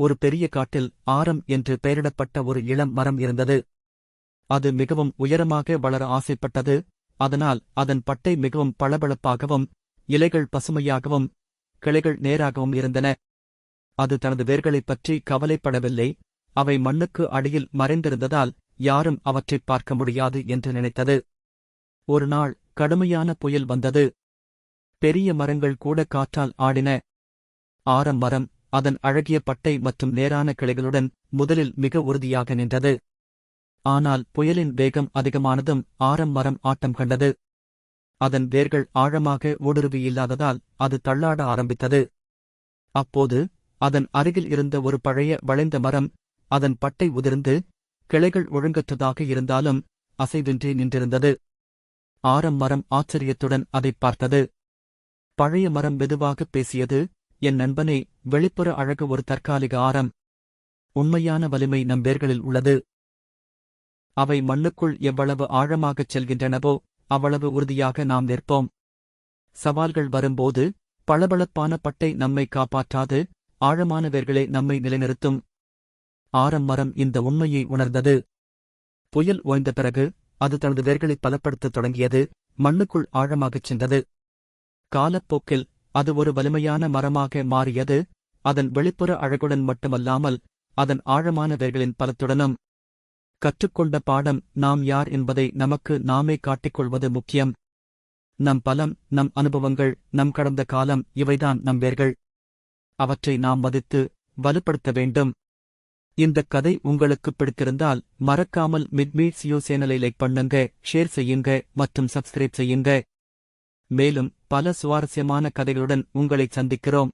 ஒரு பெரிய காட்டில் ஆரம் என்று பெயரிடப்பட்ட ஒரு இளம் மரம் இருந்தது. அது மிகவும் உயரமாக வளர ஆசைப்பட்டது. அதனால் அதன் பட்டை மிகவும் பளபளப்பாகவும் இலைகள் பசுமையாகவும் கிளைகள் நேராகவும் இருந்தன. அது தனது வேர்களைப் பற்றி கவலைப்படவில்லை. அவை மண்ணுக்கு அடியில் மறைந்திருந்ததால் யாரும் அவற்றைப் பார்க்க முடியாது என்று நினைத்தது. ஒரு நாள் கடுமையான புயல் வந்தது. பெரிய மரங்கள் கூட காற்றால் ஆடின. ஆரம் மரம் அதன் அழகிய பட்டை மற்றும் நேரான கிளைகளுடன் முதலில் மிக உறுதியாக நின்றது. ஆனால் புயலின் வேகம் அதிகமானதும் ஆரம் மரம் ஆட்டம் கண்டது. அதன் வேர்கள் ஆழமாக ஊடுருவியில்லாததால் அது தள்ளாட ஆரம்பித்தது. அப்போது அதன் அருகில் இருந்த ஒரு பழைய வளைந்த மரம் அதன் பட்டை உதிர்ந்து கிளைகள் ஒழுங்கற்றதாக இருந்தாலும் அசைவின்றி நின்றிருந்தது. ஆரம் மரம் ஆச்சரியத்துடன் அதைப் பார்த்தது. பழைய மரம் மெதுவாகப் பேசியது என் நண்பனே வெளிப்புற அழகு ஒரு தற்காலிக ஆரம். உண்மையான வலிமை நம் வேர்களில் உள்ளது. அவை மண்ணுக்குள் எவ்வளவு ஆழமாகச் செல்கின்றனவோ அவ்வளவு உறுதியாக நாம் நிற்போம். சவால்கள் வரும்போது பளபளப்பான பட்டை நம்மை காப்பாற்றாது ஆழமானவர்களே நம்மை நிலைநிறுத்தும். ஆரம் மரம் இந்த உண்மையை உணர்ந்தது. புயல் ஓய்ந்த பிறகு அது தனது வேர்களை பலப்படுத்தத் தொடங்கியது மண்ணுக்குள் ஆழமாகச் சென்றது. காலப்போக்கில் அது ஒரு வலிமையான மரமாக மாறியது. அதன் வெளிப்புற அழகுடன் மட்டுமல்லாமல் அதன் ஆழமான வேர்களின் பலத்துடனும் கற்றுக்கொண்ட பாடம் நாம் யார் என்பதை நமக்கு நாமே காட்டிக்கொள்வது முக்கியம். நம் பலம் நம் அனுபவங்கள் நம் கடந்த காலம் இவைதான் நம் வேர்கள். அவற்றை நாம் மதித்து வலுப்படுத்த வேண்டும். இந்தக் கதை உங்களுக்கு பிடித்திருந்தால் மறக்காமல் மிட்மீ சியோ சேனலை லைக் பண்ணுங்க ஷேர் செய்யுங்க மற்றும் சப்ஸ்கிரைப் செய்யுங்க. மேலும் பல சுவாரஸ்யமான கதைகளுடன் உங்களை சந்திக்கிறோம்.